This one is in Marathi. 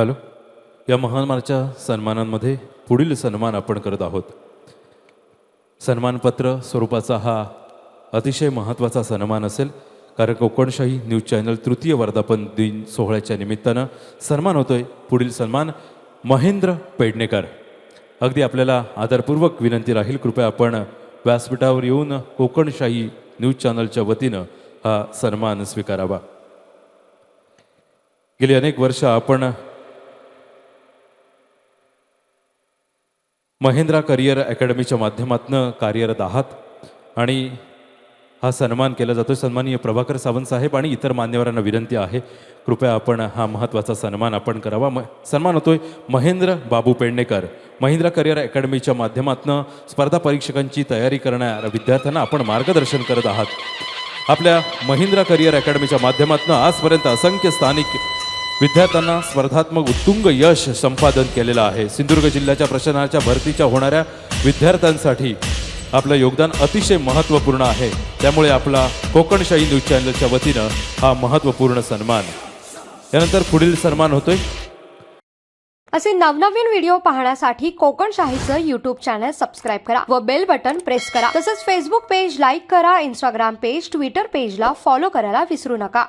हॅलो या महामानच्या सन्मानांमध्ये पुढील सन्मान आपण करत आहोत. सन्मानपत्र स्वरूपाचा हा अतिशय महत्त्वाचा सन्मान असेल. कारण कोकणशाही न्यूज चॅनल तृतीय वर्धापन दिन सोहळ्याच्या निमित्तानं सन्मान होतोय. पुढील सन्मान महेंद्र पेडणेकर. अगदी आपल्याला आदरपूर्वक विनंती राहील कृपया आपण व्यासपीठावर येऊन कोकणशाही न्यूज चॅनलच्या वतीनं हा सन्मान स्वीकारावा. गेली अनेक वर्ष आपण महिंद्रा करिअर अकॅडमीच्या माध्यमातून कार्यरत आहात. आणि हा सन्मान केला जातो सन्माननीय प्रभाकर सावंत साहेब आणि इतर मान्यवरांना विनंती आहे. कृपया आपण हा महत्त्वाचा सन्मान आपण करावा. म सन्मान होतोय महेंद्र बाबू पेडणेकर. महिंद्रा करिअर अकॅडमीच्या माध्यमातून स्पर्धा परीक्षकांची तयारी करणाऱ्या विद्यार्थ्यांना आपण मार्गदर्शन करत आहात. आपल्या महिंद्रा करिअर अकॅडमीच्या माध्यमातून आजपर्यंत असंख्य स्थानिक विद्यार्थ्यांना स्पर्धात्मक उत्तुंग यश संपादन केलेलं आहे. सिंधुदुर्ग जिल्ह्याच्या प्रशासनाच्या भरतीच्या होणाऱ्या विद्यार्थ्यांसाठी आपलं योगदान अतिशय महत्त्वपूर्ण आहे. त्यामुळे आपला कोकणशाही न्यूज चॅनलच्या वतीनं हा महत्त्वपूर्ण सन्मान. यानंतर पुढील सन्मान होतोय. असे नवनवीन व्हिडिओ पाहण्यासाठी कोकण शाहीचं युट्यूब चॅनल सबस्क्राईब करा व बेल बटन प्रेस करा. तसंच फेसबुक पेज लाईक करा इंस्टाग्राम पेज ट्विटर पेजला फॉलो करायला विसरू नका.